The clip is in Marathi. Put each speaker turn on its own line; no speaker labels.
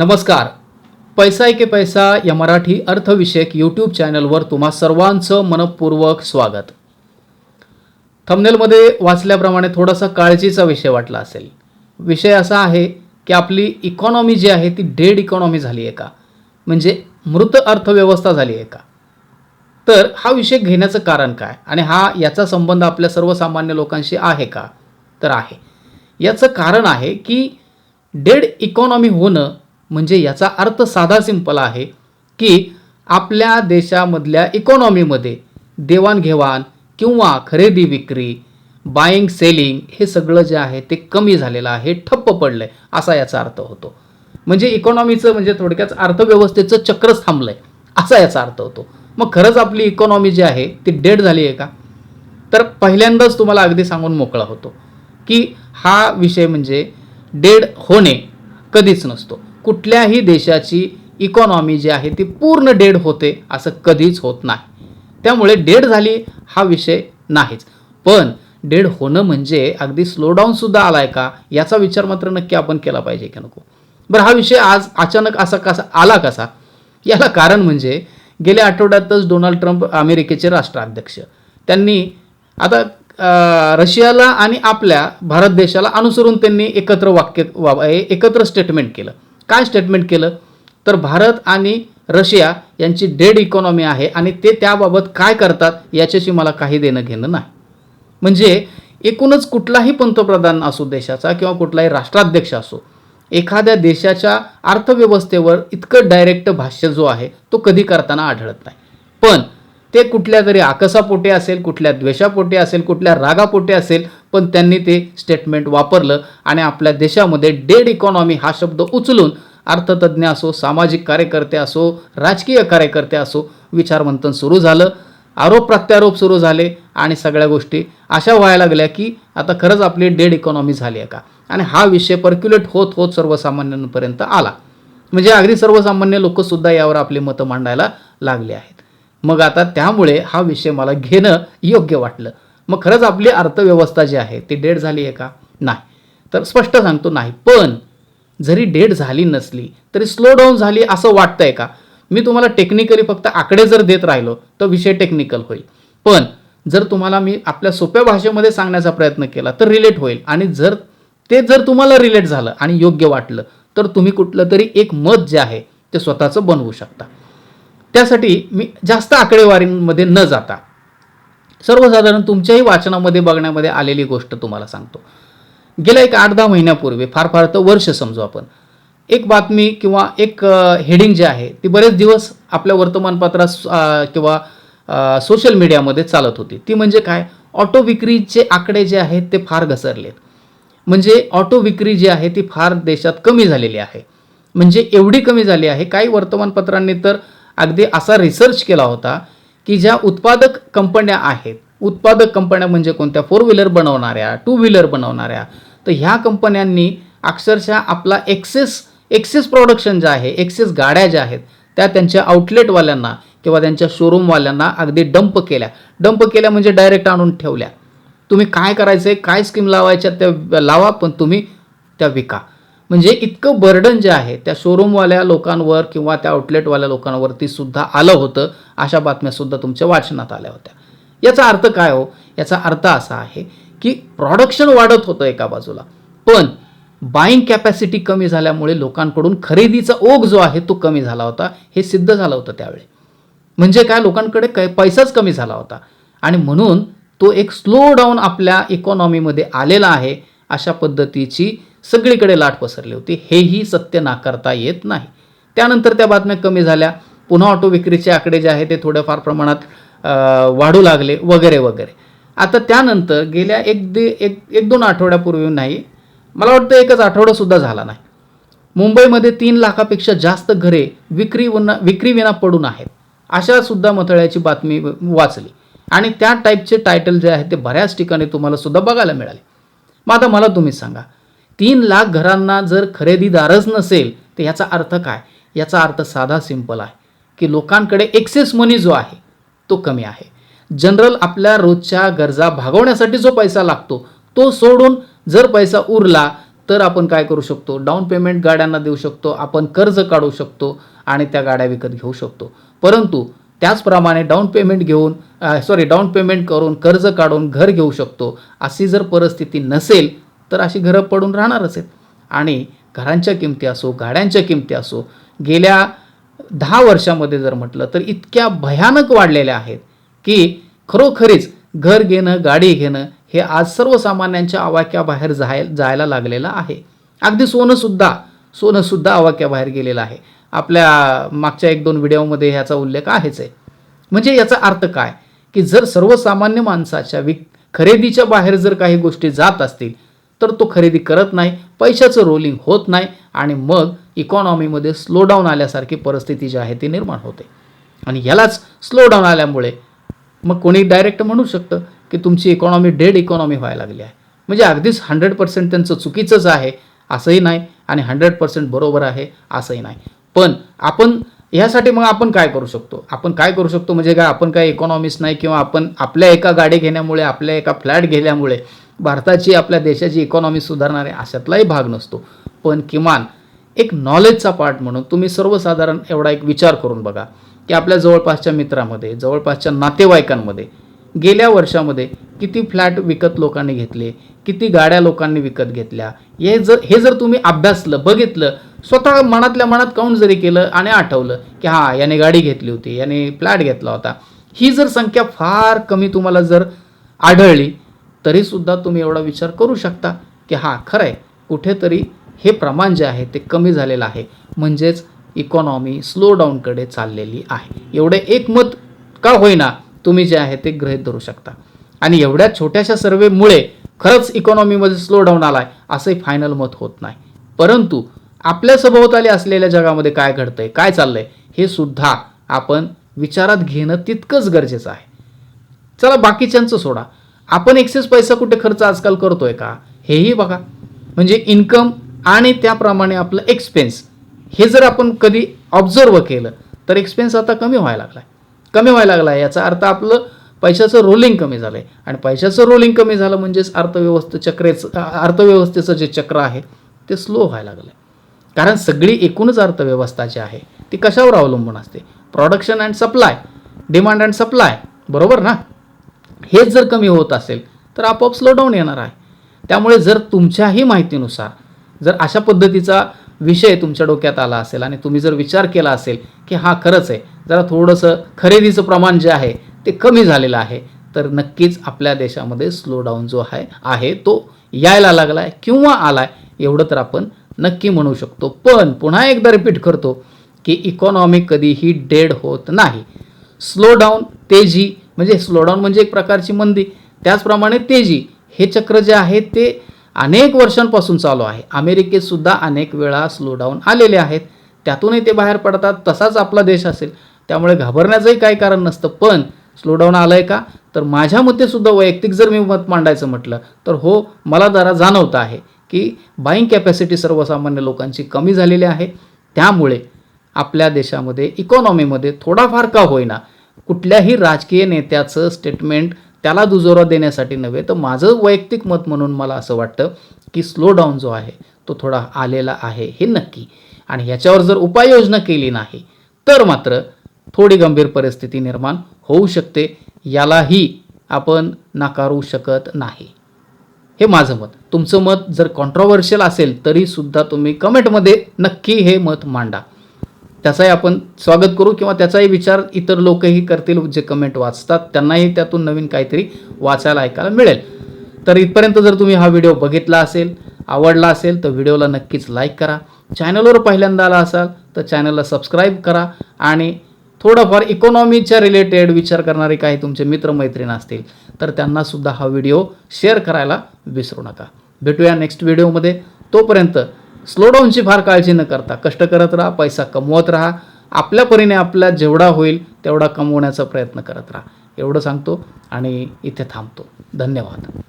नमस्कार. पैसा एके पैसा या मराठी अर्थविषयक यूट्यूब चॅनलवर तुम्हा सर्वांचं मनपूर्वक स्वागत. थंबनेलमध्ये वाचल्याप्रमाणे थोडासा काळजीचा विषय वाटला असेल. विषय असा आहे की आपली इकॉनॉमी जी आहे ती डेड इकॉनॉमी झाली आहे का? म्हणजे मृत अर्थव्यवस्था झाली आहे का? तर हा विषय घेण्याचं कारण काय? आणि हा याचा संबंध आपल्या सर्वसामान्य लोकांशी आहे का? तर आहे. याचं कारण आहे की डेड इकॉनॉमी होणं म्हणजे याचा अर्थ साधा सिंपल आहे की आपल्या देशामधल्या इकॉनॉमीमध्ये देवाणघेवाण किंवा खरेदी विक्री बाईंग सेलिंग हे सगळं जे आहे ते कमी झालेलं आहे ठप्प पडलं आहे असा याचा अर्थ होतो. म्हणजे इकॉनॉमीचं म्हणजे थोडक्यात अर्थव्यवस्थेचं चक्रच थांबलं आहे असा याचा अर्थ होतो. मग खरंच आपली इकॉनॉमी जी आहे ती डेड झाली आहे का? तर पहिल्यांदाच तुम्हाला अगदी सांगून मोकळा होतो की हा विषय म्हणजे डेड होणे कधीच नसतो. कुठल्याही देशाची इकॉनॉमी जी आहे ती पूर्ण डेड होते असं कधीच होत नाही. त्यामुळे डेड झाली हा विषय नाहीच. पण डेड होणं म्हणजे अगदी स्लोडाऊनसुद्धा आला आहे का याचा विचार मात्र नक्की आपण केला पाहिजे की नको. बरं हा विषय आज अचानक असा कसा आला कसा? याला कारण म्हणजे गेल्या आठवड्यातच डोनाल्ड ट्रम्प अमेरिकेचे राष्ट्राध्यक्ष. त्यांनी आता रशियाला आणि आपल्या भारत देशाला अनुसरून त्यांनी एकत्र वाक्य वा एकत्र स्टेटमेंट केलं. काय स्टेटमेंट केलं? तर भारत आणि रशिया यांची डेड इकॉनॉमी आहे आणि ते त्याबाबत काय करतात याच्याशी मला काही देणं घेणं नाही. म्हणजे एकूणच कुठलाही पंतप्रधान असो देशाचा किंवा कुठलाही राष्ट्राध्यक्ष असो एखाद्या देशाच्या अर्थव्यवस्थेवर इतकं डायरेक्ट भाष्य जो आहे तो कधी करताना आढळत नाही. पण ते कुठल्या तरी आकसापोटे असेल कुठल्या द्वेषापोटे असेल कुठल्या रागापोटे असेल पण त्यांनी ते स्टेटमेंट वापरलं आणि आपल्या देशामध्ये डेड इकॉनॉमी हा शब्द उचलून अर्थतज्ज्ञ असो सामाजिक कार्यकर्ते असो राजकीय कार्यकर्ते असो विचारमंथन सुरू झालं. आरोप प्रत्यारोप सुरू झाले आणि सगळ्या गोष्टी अशा व्हायला लागल्या की आता खरंच आपली डेड इकॉनॉमी झाली आहे का? आणि हा विषय पर्क्युलेट होत होत सर्वसामान्यांपर्यंत आला. म्हणजे अगदी सर्वसामान्य लोकसुद्धा यावर आपली मतं मांडायला लागले आहेत. मग आता त्यामुळे हा विषय मला घेणं योग्य वाटलं. मग खरंच आपली अर्थव्यवस्था जी आहे ती डेड झाली आहे का? नाही. तर स्पष्ट सांगतो नाही. पण जरी डेड झाली नसली तरी स्लो डाऊन झाली असं वाटतंय का? मी तुम्हाला टेक्निकली फक्त आकडे जर देत राहिलो तर विषय टेक्निकल होईल. पण जर तुम्हाला मी आपल्या सोप्या भाषेमध्ये सांगण्याचा प्रयत्न केला तर रिलेट होईल. आणि जर ते जर तुम्हाला रिलेट झालं आणि योग्य वाटलं तर तुम्ही कुठलं तरी एक मत जे आहे ते स्वतःचं बनवू शकता. त्यासाठी मी जास्त आकडेवारींमध्ये न जाता सर्वसाधारण तुमच्याही वाचनामध्ये बघण्यामध्ये आलेली गोष्ट तुम्हाला सांगतो. गेल्या एक आठ दहा महिन्यापूर्वी फार फार तर वर्ष समजू आपण एक बातमी किंवा एक हेडिंग जे आहे ती बरेच दिवस आपल्या वर्तमानपत्रात किंवा सोशल मीडियामध्ये चालत होती. ती म्हणजे काय? ऑटो विक्रीचे आकडे जे आहेत ते फार घसरलेत. म्हणजे ऑटो विक्री जी आहे ती फार देशात कमी झालेली आहे. म्हणजे एवढी कमी झाली आहे काही वर्तमानपत्रांनी तर अगदी असा रिसर्च केला होता की ज्या उत्पादक कंपन्या आहेत उत्पादक कंपन्या म्हणजे कोणत्या? फोर व्हीलर बनवणाऱ्या टू व्हीलर बनवणाऱ्या. तर ह्या कंपन्यांनी अक्षरशः आपला एक्सेस एक्सेस प्रोडक्शन जे आहे एक्सेस गाड्या ज्या आहेत त्या त्यांच्या आउटलेटवाल्यांना किंवा त्यांच्या शोरूमवाल्यांना अगदी डंप केल्या. डंप केल्या म्हणजे डायरेक्ट आणून ठेवल्या. तुम्ही काय करायचं आहे काय स्कीम लावायच्या त्या लावा पण तुम्ही त्या विका. म्हणजे इतकं बर्डन जे आहे त्या शोरूमवाल्या लोकांवर किंवा त्या आउटलेटवाल्या लोकांवरती सुद्धा आलं होतं अशा बातम्यासुद्धा तुमच्या वाचनात आल्या होत्या. याचा अर्थ काय हो? याचा अर्थ असा आहे की प्रॉडक्शन वाढत होतं एका बाजूला. पण बाईंग कॅपॅसिटी कमी झाल्यामुळे लोकांकडून खरेदीचा ओघ जो आहे तो कमी झाला होता. हे सिद्ध झालं होतं त्यावेळी. म्हणजे काय? लोकांकडे काय पैसाच कमी झाला होता. आणि म्हणून तो एक स्लो डाऊन आपल्या इकॉनॉमीमध्ये आलेला आहे अशा पद्धतीची सगळीकडे लाट पसरली होती. हेही सत्य नाकारता येत नाही. त्यानंतर त्या बातम्या कमी झाल्या. पुन्हा ऑटो विक्रीचे आकडे जे आहे ते थोड्याफार प्रमाणात वाढू लागले वगैरे वगैरे. आता त्यानंतर गेल्या एक दे एक एक दोन आठवड्यापूर्वी नाही मला वाटतं एकच आठवडासुद्धा झाला नाही. मुंबईमध्ये तीन लाखापेक्षा जास्त घरे विक्री विना विक्री विना पडून आहेत. अशा सुद्धा मथळ्याची बातमी वाचली. आणि त्या टाईपचे टायटल जे आहे ते बऱ्याच ठिकाणी तुम्हाला सुद्धा बघायला मिळाले. मग आता मला तुम्ही सांगा तीन लाख घरांना जर खरेदीदारच नसेल तर याचा अर्थ काय? याचा अर्थ साधा सिंपल आहे की लोकांकडे एक्सेस मनी जो आहे तो कमी आहे. जनरल आपल्या रोजच्या गरजा भागवण्यासाठी जो पैसा लागतो तो सोडून जर पैसा उरला तर आपण काय करू शकतो? डाऊन पेमेंट गाड्यांना देऊ शकतो आपण कर्ज काढू शकतो आणि त्या गाड्या विकत घेऊ शकतो. परंतु त्याचप्रमाणे डाऊन पेमेंट घेऊन सॉरी डाऊन पेमेंट करून कर्ज काढून घर घेऊ शकतो अशी जर परिस्थिती नसेल तर अशी घरं पडून राहणारच आहेत. आणि घरांच्या किमती असो गाड्यांच्या किमती असो गेल्या दहा वर्षामध्ये जर म्हटलं तर इतक्या भयानक वाढलेल्या आहेत की खरोखरीच घर घेणं गाडी घेणं हे आज सर्वसामान्यांच्या आवाक्याबाहेर जाय जायला लागलेलं आहे. अगदी सोनंसुद्धा सोनंसुद्धा आवाक्याबाहेर गेलेलं आहे. आपल्या मागच्या एक दोन व्हिडिओमध्ये ह्याचा उल्लेख आहेच आहे. म्हणजे याचा अर्थ काय? की जर सर्वसामान्य माणसाच्या विक खरेदीच्या बाहेर जर काही गोष्टी जात असतील तर तो खरेदी करत नाही पैशाचं रोलिंग होत नाही आणि मग इकॉनॉमीमध्ये स्लोडाऊन आल्यासारखी परिस्थिती जी आहे ती निर्माण होते. आणि यालाच स्लोडाऊन आल्यामुळे मग कोणी डायरेक्ट म्हणू शकतं की तुमची इकॉनॉमी डेड इकॉनॉमी व्हायला लागली आहे. म्हणजे अगदीच हंड्रेड पर्सेंट त्यांचं चुकीचंच आहे असंही नाही आणि हंड्रेड पर्सेंट बरोबर आहे असंही नाही. पण आपण ह्यासाठी मग आपण काय करू शकतो? आपण काय करू शकतो? म्हणजे काय आपण काय इकॉनॉमिस्ट नाही किंवा आपण आपल्या एका गाडी घेण्यामुळे आपल्या एका फ्लॅट घेण्यामुळे भारताची आपल्या देशाची इकॉनॉमी सुधारणार आहे अशातलाही भाग नसतो. पण किमान एक नॉलेजचा पार्ट म्हणून तुम्ही सर्वसाधारण एवढा एक विचार करून बघा की आपल्या जवळपासच्या मित्रामध्ये जवळपासच्या नातेवाईकांमध्ये गेल्या वर्षामध्ये किती फ्लॅट विकत लोकांनी घेतले किती गाड्या लोकांनी विकत घेतल्या हे जर हे जर तुम्ही अभ्यासलं बघितलं स्वतः मनातल्या मनात काउंट जरी केलं आणि आठवलं की हां याने गाडी घेतली होती याने फ्लॅट घेतला होता ही जर संख्या फार कमी तुम्हाला जर आढळली तरीसुद्धा तुम्ही एवढा विचार करू शकता की हां खरं आहे कुठेतरी हे प्रमाण जे आहे ते कमी झालेलं आहे. म्हणजेच इकॉनॉमी स्लो डाऊनकडे चाललेली आहे. एवढे एकमत का होईना तुम्ही जे आहे ते गृहीत धरू शकता. आणि एवढ्या छोट्याशा सर्वेमुळे खरंच इकॉनॉमीमध्ये स्लो डाऊन आलाय असंही फायनल मत होत नाही. परंतु आपल्या सभोवताली असलेल्या जगामध्ये काय घडतंय काय चाललंय हे सुद्धा आपण विचारात घेणं तितकंच गरजेचं आहे. चला बाकीच्यांचं सोडा. आपण एक्सेस पैसा कुठे खर्च आजकाल करतोय का? हेही बघा. म्हणजे इन्कम आणि त्याप्रमाणे आपलं एक्सपेन्स हे जर आपण कधी ऑब्झर्व केलं तर एक्सपेन्स आता कमी व्हायला लागला आहे कमी व्हायला लागला आहे याचा अर्थ आपलं पैशाचं रोलिंग कमी झालं आहे आणि पैशाचं रोलिंग कमी झालं म्हणजेच अर्थव्यवस्थे चक्रेचं अर्थव्यवस्थेचं जे चक्र आहे ते स्लो व्हायला लागलं आहे कारण सगळी एकूणच अर्थव्यवस्था जी आहे ती कशावर अवलंबून असते? Production and supply demand and supply बरोबर ना? हेच जर कमी होत असेल तर आपोआप स्लो डाऊन येणार आहे. त्यामुळे जर तुमच्याही माहितीनुसार जर अशा पद्धतीचा विषय तुमच्या डोक्यात आला असेल आणि तुम्ही जर विचार केला असेल की हा खरंच आहे जरा थोडंसं खरेदीचं प्रमाण जे आहे ते कमी झालेलं आहे तर नक्कीच आपल्या देशामध्ये स्लो डाऊन जो आहे आहे तो यायला लागला आहे किंवा आला आहे एवढं तर आपण नक्की म्हणू शकतो. पण पुन्हा एकदा रिपीट करतो की इकॉनॉमी कधीही डेड होत नाही. स्लो डाऊन तेजी म्हणजे स्लोडाऊन म्हणजे एक प्रकारची मंदी. त्याचप्रमाणे तेजी. हे चक्र जे आहे ते अनेक वर्षांपासून चालू आहे. अमेरिकेत सुद्धा अनेक वेळा स्लोडाऊन आलेले आहेत. त्यातूनही ते बाहेर पडतात. तसाच आपला देश असेल. त्यामुळे घाबरण्याचंही काही कारण नसतं. पण स्लोडाऊन आलं आहे का? तर माझ्या मते सुद्धा वैयक्तिक जर मी मत मांडायचं म्हटलं तर हो मला जरा जाणवतं आहे की बाईंग कॅपॅसिटी सर्वसामान्य लोकांची कमी झालेली आहे. त्यामुळे आपल्या देशामध्ये इकॉनॉमीमध्ये थोडाफार का होईना कुठल्याही राजकीय नेत्याचं स्टेटमेंट त्याला दुजोरा देण्यासाठी नव्हे. तर माझं वैयक्तिक मत म्हणून मला असं वाटतं की स्लो डाऊन जो आहे तो थोडा आलेला आहे हे नक्की. आणि ह्याच्यावर जर उपाययोजना केली नाही तर मात्र थोडी गंभीर परिस्थिती निर्माण होऊ शकते. यालाही आपण नाकारू शकत नाही. हे माझं मत. तुमचं मत जर कॉन्ट्रोवर्शियल असेल तरीसुद्धा तुम्ही कमेंटमध्ये नक्की हे मत मांडा. त्याचाही आपण स्वागत करू किंवा त्याचाही विचार इतर लोकही करतील जे कमेंट वाचतात. त्यांनाही त्यातून नवीन काहीतरी वाचायला ऐकायला मिळेल. तर इथपर्यंत जर तुम्ही हा व्हिडिओ बघितला असेल आवडला असेल तर व्हिडिओला नक्कीच लाईक करा. चॅनलवर पहिल्यांदा आला असाल तर चॅनलला सबस्क्राईब करा आणि थोडंफार इकॉनॉमीच्या रिलेटेड विचार करणारे काही तुमचे मित्रमैत्रीण असतील तर त्यांनासुद्धा हा व्हिडिओ शेअर करायला विसरू नका. भेटूया नेक्स्ट व्हिडिओमध्ये तोपर्यंत स्लोडाऊनची फार काळजी न करता कष्ट करत राहा पैसा कमवत राहा. आपल्या परीने आपल्या जेवढा होईल तेवढा कमवण्याचा प्रयत्न करत राहा. एवढं सांगतो आणि इथे थांबतो. धन्यवाद.